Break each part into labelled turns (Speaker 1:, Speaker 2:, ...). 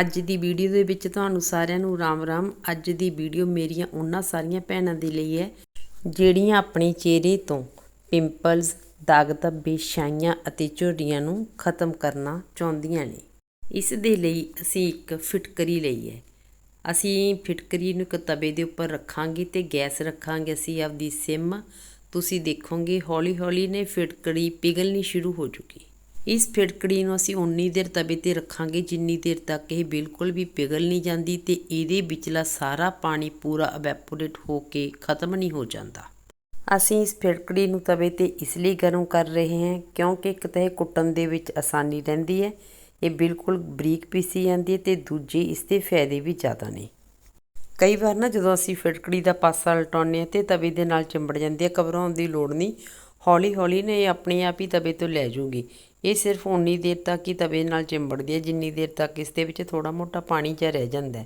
Speaker 1: ਅੱਜ ਦੀ ਵੀਡੀਓ ਦੇ ਵਿੱਚ ਤੁਹਾਨੂੰ ਸਾਰਿਆਂ ਨੂੰ ਰਾਮ ਰਾਮ। ਅੱਜ ਦੀ ਵੀਡੀਓ ਮੇਰੀਆਂ ਉਹਨਾਂ ਸਾਰੀਆਂ ਭੈਣਾਂ ਦੇ ਲਈ ਹੈ, ਜਿਹੜੀਆਂ ਆਪਣੇ ਚਿਹਰੇ ਤੋਂ ਪਿੰਪਲਸ ਦਾਗ ਧੱਬੇ ਛਾਈਆਂ ਅਤੇ ਝੁਰੜੀਆਂ ਨੂੰ ਖਤਮ ਕਰਨਾ ਚਾਹੁੰਦੀਆਂ ਨੇ। ਇਸ ਦੇ ਲਈ ਅਸੀਂ ਇੱਕ ਫਿਟਕਰੀ ਲਈ ਹੈ। ਅਸੀਂ ਫਿਟਕਰੀ ਨੂੰ ਇੱਕ ਤਵੇ ਦੇ ਉੱਪਰ ਰੱਖਾਂਗੇ ਤੇ ਗੈਸ ਰੱਖਾਂਗੇ ਅਸੀਂ ਆਪਦੀ ਸਿਮ। ਤੁਸੀਂ ਦੇਖੋਗੇ ਹੌਲੀ ਹੌਲੀ ਨੇ ਫਿਟਕੜੀ ਪਿਘਲਣੀ ਸ਼ੁਰੂ ਹੋ ਜੂਗੀ ਇਸ ਫਿਟਕੜੀ ਨੂੰ ਅਸੀਂ ਉਨੀ ਦੇਰ ਤਵੇ ਤੇ ਰੱਖਾਂਗੇ, ਜਿੰਨੀ ਦੇਰ ਤੱਕ ਇਹ ਬਿਲਕੁਲ ਵੀ ਪਿਘਲ ਨਹੀਂ ਜਾਂਦੀ ਤੇ ਇਹਦੇ ਵਿਚਲਾ ਸਾਰਾ ਪਾਣੀ ਪੂਰਾ ਇਵੈਪੋਰੇਟ ਹੋ ਕੇ ਖਤਮ ਨਹੀਂ ਹੋ ਜਾਂਦਾ। ਅਸੀਂ ਇਸ ਫਿਟਕੜੀ ਨੂੰ ਤਵੇ ਤੇ ਇਸ ਲਈ ਗਰਮ ਕਰ ਰਹੇ ਹਾਂ ਕਿਉਂਕਿ ਇੱਕ ਤਾਂ ਇਹ ਕੁੱਟਣ ਦੇ ਵਿੱਚ ਆਸਾਨੀ ਰਹਿੰਦੀ ਹੈ, ਇਹ ਬਿਲਕੁਲ ਬਰੀਕ ਪੀਸੀ ਜਾਂਦੀ ਹੈ ਤੇ ਦੂਜੀ ਇਸ ਦੇ ਫਾਇਦੇ ਵੀ ਜ਼ਿਆਦਾ ਨੇ। ਕਈ ਵਾਰ ਨਾ ਜਦੋਂ ਅਸੀਂ ਫਿਟਕੜੀ ਦਾ ਪਾਸਾ ਲਟਾਉਂਦੇ ਹਾਂ ਤੇ ਤਵੇ ਦੇ ਨਾਲ ਚਿੰਬੜ ਜਾਂਦੀ ਹੈ, ਘਬਰਾਉਣ ਦੀ ਲੋੜ ਨਹੀਂ। ਹੌਲੀ ਹੌਲੀ ਨੇ ਇਹ ਆਪਣੇ ਆਪ ਹੀ ਤਵੇ ਤੋਂ ਲੈ ਜੂਗੀ। ਇਹ ਸਿਰਫ ਉਨੀ ਦੇਰ ਤੱਕ ਹੀ ਤਵੇ ਨਾਲ ਚਿੰਬੜਦੀ ਹੈ, ਜਿੰਨੀ ਦੇਰ ਤੱਕ ਇਸ ਦੇ ਵਿੱਚ ਥੋੜਾ ਮੋਟਾ ਪਾਣੀ ਜਿਹਾ ਰਹਿ ਜਾਂਦਾ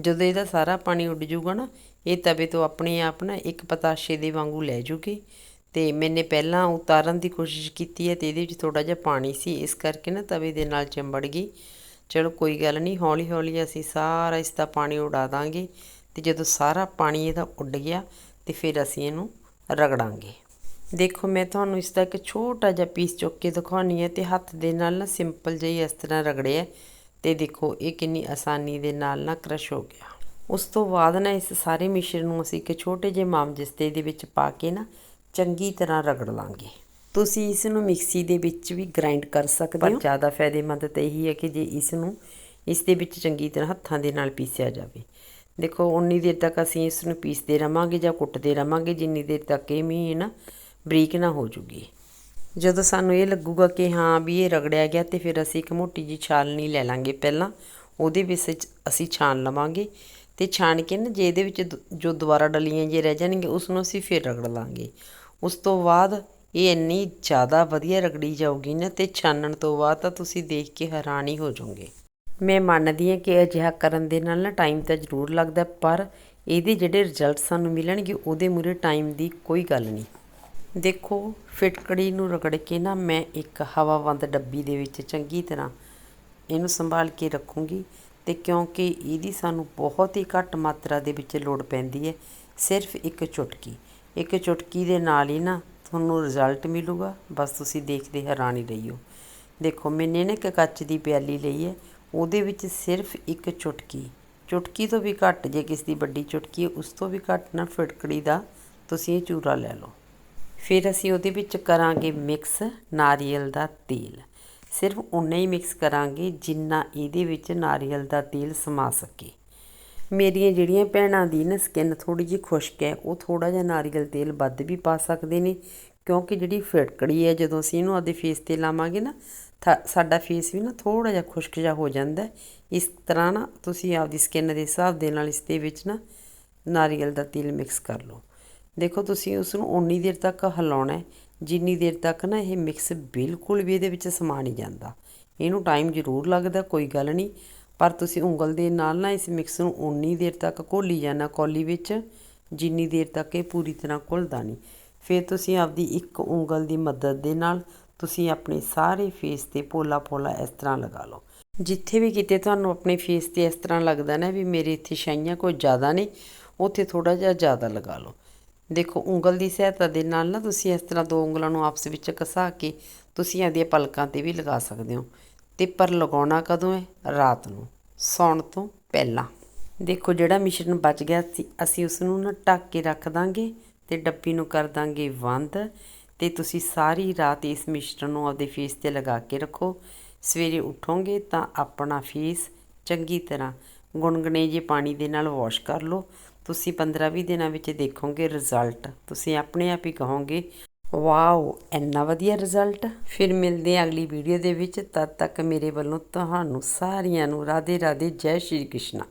Speaker 1: ਜਦੋਂ ਇਹਦਾ ਸਾਰਾ ਪਾਣੀ ਉੱਡ ਜੂਗਾ ਨਾ, ਇਹ ਤਵੇ ਤੋਂ ਆਪਣੇ ਆਪ ਨਾ ਇੱਕ ਪਤਾਸ਼ੇ ਦੇ ਵਾਂਗੂ ਲੈ ਜੂਗੀ। ਤੇ ਮੈਨੇ ਪਹਿਲਾਂ ਉਤਾਰਨ ਦੀ ਕੋਸ਼ਿਸ਼ ਕੀਤੀ ਹੈ ਤੇ ਇਹਦੇ ਵਿੱਚ ਥੋੜਾ ਜਿਹਾ ਪਾਣੀ ਸੀ, ਇਸ ਕਰਕੇ ਨਾ ਤਵੇ ਦੇ ਨਾਲ ਚਿੰਬੜ ਗਈ। ਚਲੋ ਕੋਈ ਗੱਲ ਨਹੀਂ ਹੌਲੀ ਹੌਲੀ ਅਸੀਂ ਸਾਰਾ ਇਸ ਦਾ ਪਾਣੀ ਉਡਾ ਦਾਂਗੇ ਤੇ ਜਦੋਂ ਸਾਰਾ ਪਾਣੀ ਇਹਦਾ ਉੱਡ ਗਿਆ ਤੇ ਫਿਰ ਅਸੀਂ ਇਹਨੂੰ ਰਗੜਾਂਗੇ। ਦੇਖੋ ਮੈਂ ਤੁਹਾਨੂੰ ਇਸ ਦਾ ਇੱਕ ਛੋਟਾ ਜਿਹਾ ਪੀਸ ਚੁੱਕ ਕੇ ਦਿਖਾਉਣੀ ਹੈ ਤੇ ਹੱਥ ਦੇ ਨਾਲ ਨਾ ਸਿੰਪਲ ਜਿਹੀ ਇਸ ਤਰ੍ਹਾਂ ਰਗੜਿਆ ਤੇ ਦੇਖੋ ਇਹ ਕਿੰਨੀ ਆਸਾਨੀ ਦੇ ਨਾਲ ਨਾ ਕ੍ਰਸ਼ ਹੋ ਗਿਆ। ਉਸ ਤੋਂ ਬਾਅਦ ਨਾ ਇਸ ਸਾਰੇ ਮਿਸ਼ਰਣ ਨੂੰ ਅਸੀਂ ਇੱਕ ਛੋਟੇ ਜਿਹੇ ਮਾਮਜਸਤੇ ਦੇ ਵਿੱਚ ਪਾ ਕੇ ਨਾ ਚੰਗੀ ਤਰ੍ਹਾਂ ਰਗੜ ਲਾਂਗੇ। ਤੁਸੀਂ ਇਸ ਨੂੰ ਮਿਕਸੀ ਦੇ ਵਿੱਚ ਵੀ ਗ੍ਰਾਈਂਡ ਕਰ ਸਕਦੇ ਹੋ। ਪਰ ਜ਼ਿਆਦਾ ਫਾਇਦੇਮੰਦ ਤਾਂ ਇਹੀ ਹੈ ਕਿ ਜੇ ਇਸ ਨੂੰ ਇਸ ਦੇ ਵਿੱਚ ਚੰਗੀ ਤਰ੍ਹਾਂ ਹੱਥਾਂ ਦੇ ਨਾਲ ਪੀਸਿਆ ਜਾਵੇ। ਦੇਖੋ ਉਨੀ ਦੇਰ ਤੱਕ ਅਸੀਂ ਇਸ ਨੂੰ ਪੀਸਦੇ ਰਵਾਂਗੇ ਜਾਂ ਕੁੱਟਦੇ ਰਵਾਂਗੇ ਜਿੰਨੀ ਦੇਰ ਤੱਕ ਇਹ ਮੀ ਨਾ ਬਰੀਕ ਨਾ ਹੋ ਜੂਗੀ। ਜਦੋਂ ਸਾਨੂੰ ਇਹ ਲੱਗੂਗਾ ਕਿ ਹਾਂ ਵੀ ਇਹ ਰਗੜਿਆ ਗਿਆ ਤੇ ਫਿਰ ਅਸੀਂ ਇੱਕ ਮੋਟੀ ਜੀ ਛਾਲਣੀ ਲੈ ਲਾਂਗੇ ਪਹਿਲਾਂ, ਉਹਦੇ ਵਿੱਚ ਅਸੀਂ ਛਾਣ ਲਵਾਂਗੇ ਤੇ ਛਾਣ ਕੇ ਨਾ ਜੇ ਇਹਦੇ ਵਿੱਚ ਜੋ ਦੁਬਾਰਾ ਡਲੀਆਂ ਜੇ ਰਹਿ ਜਾਣਗੇ ਉਸ ਨੂੰ ਅਸੀਂ ਫਿਰ ਰਗੜ ਲਾਂਗੇ। ਉਸ ਤੋਂ ਬਾਅਦ ਇਹ ਇੰਨੀ ਜ਼ਿਆਦਾ ਵਧੀਆ ਰਗੜੀ ਜਾਊਗੀ ਨਾ ਤੇ ਛਾਨਣ ਤੋਂ ਬਾਅਦ ਤਾਂ ਤੁਸੀਂ ਦੇਖ ਕੇ ਹੈਰਾਨ ਹੀ ਹੋ ਜਾਓਗੇ। ਮੈਂ ਮੰਨਦੀ ਹਾਂ ਕਿ ਅਜਿਹਾ ਕਰਨ ਦੇ ਨਾਲ ਨਾ ਟਾਈਮ ਤਾਂ ਜ਼ਰੂਰ ਲੱਗਦਾ, ਪਰ ਇਹਦੇ ਜਿਹੜੇ ਰਿਜ਼ਲਟ ਸਾਨੂੰ ਮਿਲਣਗੇ, ਉਹਦੇ ਮੂਰੇ ਟਾਈਮ ਦੀ ਕੋਈ ਗੱਲ ਨਹੀਂ। ਦੇਖੋ, ਫਿਟਕੜੀ ਨੂੰ ਰਗੜ ਕੇ ਨਾ ਮੈਂ ਇੱਕ ਹਵਾਬੰਦ ਡੱਬੀ ਦੇ ਵਿੱਚ ਚੰਗੀ ਤਰ੍ਹਾਂ ਇਹਨੂੰ ਸੰਭਾਲ ਕੇ ਰੱਖੂੰਗੀ ਤੇ ਕਿਉਂਕਿ ਇਹਦੀ ਸਾਨੂੰ ਬਹੁਤ ਹੀ ਘੱਟ ਮਾਤਰਾ ਦੇ ਵਿੱਚ ਲੋੜ ਪੈਂਦੀ ਹੈ, ਸਿਰਫ ਇੱਕ ਚੁਟਕੀ। ਇੱਕ ਚੁਟਕੀ ਦੇ ਨਾਲ ਹੀ ਨਾ ਤੁਹਾਨੂੰ ਰਿਜ਼ਲਟ ਮਿਲੂਗਾ, ਬਸ ਤੁਸੀਂ ਦੇਖਦੇ ਹੈਰਾਨੀ ਰਹੀਓ। ਦੇਖੋ, ਮੈਨੇ ਨੇ ਇੱਕ ਕੱਚ ਦੀ ਪਿਆਲੀ ਲਈ ਹੈ, ਉਹਦੇ ਵਿੱਚ ਸਿਰਫ ਇੱਕ ਚੁਟਕੀ। ਚੁਟਕੀ ਤੋਂ ਵੀ ਘੱਟ, ਜੇ ਕਿਸ ਦੀ ਵੱਡੀ ਚੁਟਕੀ ਹੈ, ਉਸ ਤੋਂ ਵੀ ਘੱਟ ਨਾ ਫਿਟਕੜੀ ਦਾ ਤੁਸੀਂ ਇਹ ਚੂਰਾ ਲੈ ਲਓ। ਫਿਰ ਅਸੀਂ ਉਹਦੇ ਵਿੱਚ ਕਰਾਂਗੇ ਮਿਕਸ ਨਾਰੀਅਲ ਦਾ ਤੇਲ। ਸਿਰਫ ਉਨਾ ਹੀ ਮਿਕਸ ਕਰਾਂਗੇ ਜਿੰਨਾ ਇਹਦੇ ਵਿੱਚ ਨਾਰੀਅਲ ਦਾ ਤੇਲ ਸਮਾ ਸਕੇ। ਮੇਰੀਆਂ ਜਿਹੜੀਆਂ ਭੈਣਾਂ ਦੀ ਨਾ ਸਕਿਨ ਥੋੜੀ ਜਿਹੀ ਖੁਸ਼ਕ ਹੈ, ਉਹ ਥੋੜਾ ਜਿਹਾ ਨਾਰੀਅਲ ਤੇਲ ਵੱਧ ਵੀ ਪਾ ਸਕਦੇ ਨੇ, ਕਿਉਂਕਿ ਜਿਹੜੀ ਫਿਟਕੜੀ ਹੈ, ਜਦੋਂ ਅਸੀਂ ਇਹਨੂੰ ਆਪਦੇ ਫੇਸ ਤੇ ਲਾਵਾਂਗੇ ਨਾ ਸਾਡਾ ਫੇਸ ਵੀ ਨਾ ਥੋੜਾ ਜਿਹਾ ਖੁਸ਼ਕ ਜਿਹਾ ਹੋ ਜਾਂਦਾ ਇਸ ਤਰ੍ਹਾਂ ਨਾ ਤੁਸੀਂ ਆਪਦੀ ਸਕਿਨ ਦੇ ਹਿਸਾਬ ਦੇ ਨਾਲ ਇਸ ਦੇ ਵਿੱਚ ਨਾ ਨਾਰੀਅਲ ਦਾ ਤੇਲ ਮਿਕਸ ਕਰ ਲਓ। ਦੇਖੋ ਤੁਸੀਂ ਉਸ ਨੂੰ ਉਨੀ ਦੇਰ ਤੱਕ ਹਿਲਾਉਣਾ ਜਿੰਨੀ ਦੇਰ ਤੱਕ ਨਾ ਇਹ ਮਿਕਸ ਬਿਲਕੁਲ ਵੀ ਇਹਦੇ ਵਿੱਚ ਸਮਾ ਨਹੀਂ ਜਾਂਦਾ। ਇਹਨੂੰ ਟਾਈਮ ਜ਼ਰੂਰ ਲੱਗਦਾ, ਕੋਈ ਗੱਲ ਨਹੀਂ। ਪਰ ਤੁਸੀਂ ਉਂਗਲ ਦੇ ਨਾਲ ਨਾ ਇਸ ਮਿਕਸ ਨੂੰ ਉਨੀ ਦੇਰ ਤੱਕ ਘੋਲੀ ਜਾਣਾ ਕੌਲੀ ਵਿੱਚ, ਜਿੰਨੀ ਦੇਰ ਤੱਕ ਇਹ ਪੂਰੀ ਤਰ੍ਹਾਂ ਘੁਲਦਾ ਨਹੀਂ। ਫਿਰ ਤੁਸੀਂ ਆਪਦੀ ਇੱਕ ਉਂਗਲ ਦੀ ਮਦਦ ਦੇ ਨਾਲ ਤੁਸੀਂ ਆਪਣੇ ਸਾਰੇ ਫੇਸ ਤੇ ਪੋਲਾ ਪੋਲਾ ਇਸ ਤਰ੍ਹਾਂ ਲਗਾ ਲਓ। ਜਿੱਥੇ ਵੀ ਕਿਤੇ ਤੁਹਾਨੂੰ ਆਪਣੇ ਫੇਸ ਤੇ ਇਸ ਤਰ੍ਹਾਂ ਲੱਗਦਾ ਨਾ ਵੀ ਮੇਰੇ ਇੱਥੇ ਛਾਈਆਂ ਕੋਈ ਜ਼ਿਆਦਾ ਨੇ ਉੱਥੇ ਥੋੜਾ ਜਿਹਾ ਜ਼ਿਆਦਾ ਲਗਾ ਲਓ। ਦੇਖੋ, ਉਂਗਲ ਦੀ ਸਹਾਇਤਾ ਦੇ ਨਾਲ ਨਾ ਤੁਸੀਂ ਇਸ ਤਰ੍ਹਾਂ ਦੋ ਉਂਗਲਾਂ ਨੂੰ ਆਪਸ ਵਿੱਚ ਘਸਾ ਕੇ ਤੁਸੀਂ ਇਹਦੀਆਂ ਪਲਕਾਂ ਤੇ ਵੀ ਲਗਾ ਸਕਦੇ ਹੋ। ਤੇ ਪਰ ਲਗਾਉਣਾ ਕਦੋਂ ਹੈ? ਰਾਤ ਨੂੰ, ਸੌਣ ਤੋਂ ਪਹਿਲਾਂ। ਦੇਖੋ, ਜਿਹੜਾ ਮਿਸ਼ਰਣ ਬਚ ਗਿਆ ਸੀ, ਅਸੀਂ ਉਸ ਨੂੰ ਨਾ ਢੱਕ ਕੇ ਰੱਖ ਦਾਂਗੇ ਤੇ ਡੱਬੀ ਨੂੰ ਕਰ ਦਾਂਗੇ ਬੰਦ ਤੇ ਤੁਸੀਂ ਸਾਰੀ ਰਾਤ ਇਸ ਮਿਸ਼ਰਣ ਨੂੰ ਆਪਦੇ ਫੇਸ ਤੇ ਲਗਾ ਕੇ ਰੱਖੋ। ਸਵੇਰੇ ਉਠੋਗੇ ਤਾਂ ਆਪਣਾ ਫੇਸ ਚੰਗੀ ਤਰ੍ਹਾਂ ਗੁਣਗੁਣੇ ਜੇ ਪਾਣੀ ਦੇ ਨਾਲ ਵਾਸ਼ ਕਰ ਲਓ। ਤੁਸੀਂ 15-20 ਦਿਨਾਂ ਵਿੱਚ ਦੇਖੋਗੇ ਰਿਜ਼ਲਟ ਤੁਸੀਂ ਆਪਣੇ ਆਪ ਹੀ ਕਹੋਗੇ, ਵਾਓ, ਇੰਨਾ ਵਧੀਆ ਰਿਜ਼ਲਟ ਫਿਰ ਮਿਲਦੇ ਆ ਅਗਲੀ ਵੀਡੀਓ ਦੇ ਵਿੱਚ। ਤਦ ਤੱਕ ਮੇਰੇ ਵੱਲੋਂ ਤੁਹਾਨੂੰ ਸਾਰਿਆਂ ਨੂੰ ਰਾਧੇ ਰਾਧੇ ਜੈ ਸ਼੍ਰੀ ਕ੍ਰਿਸ਼ਨ।